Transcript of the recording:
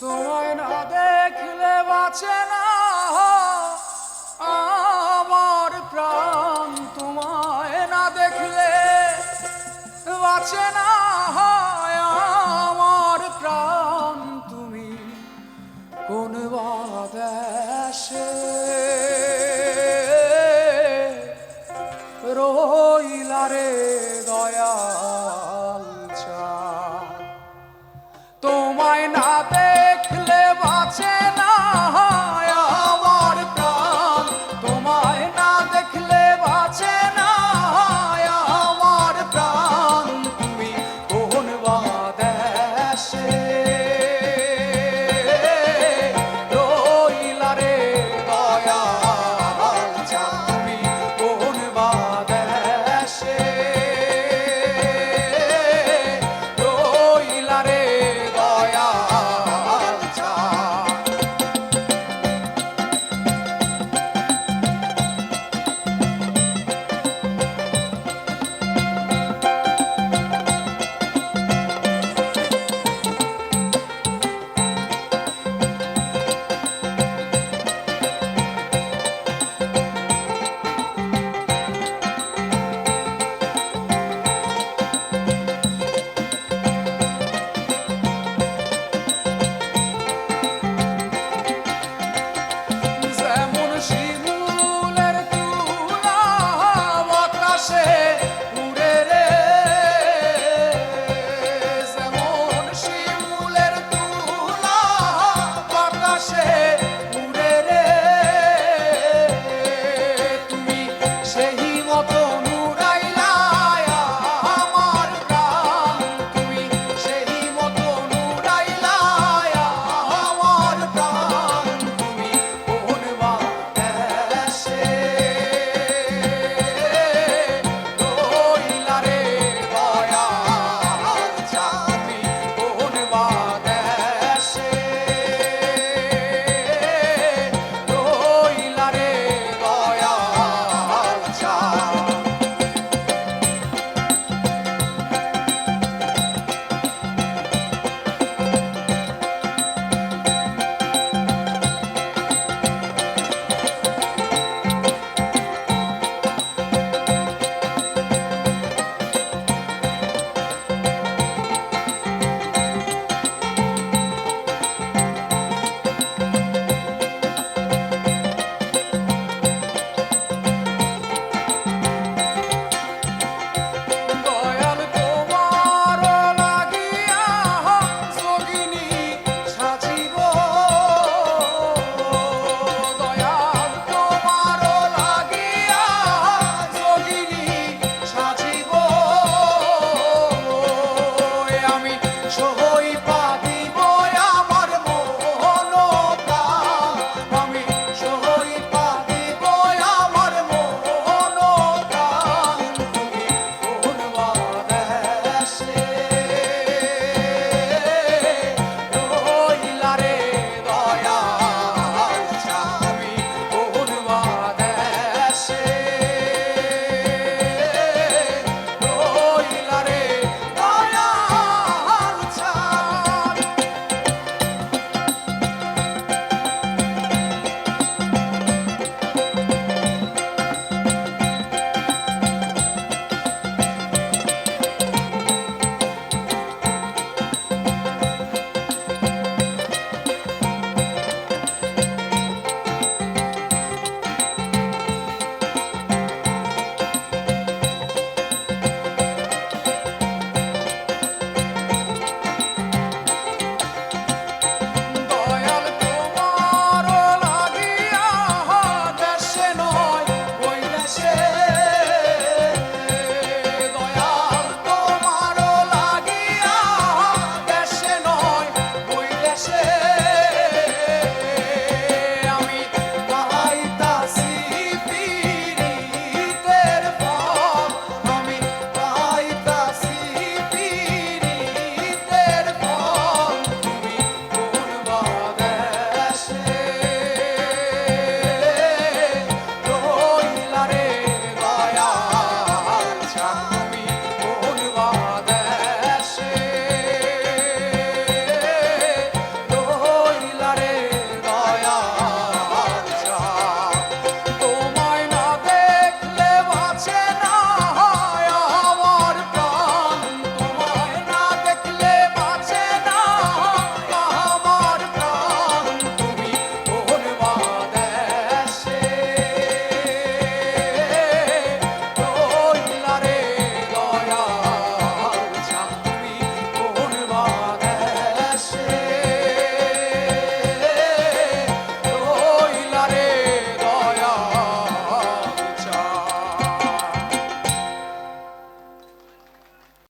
তোমায় না দেখলে বাঁচে না। আমার প্রাণ তোমায় না দেখলে বাঁচে না। আমার প্রাণ তুমি কোন বাদেশে না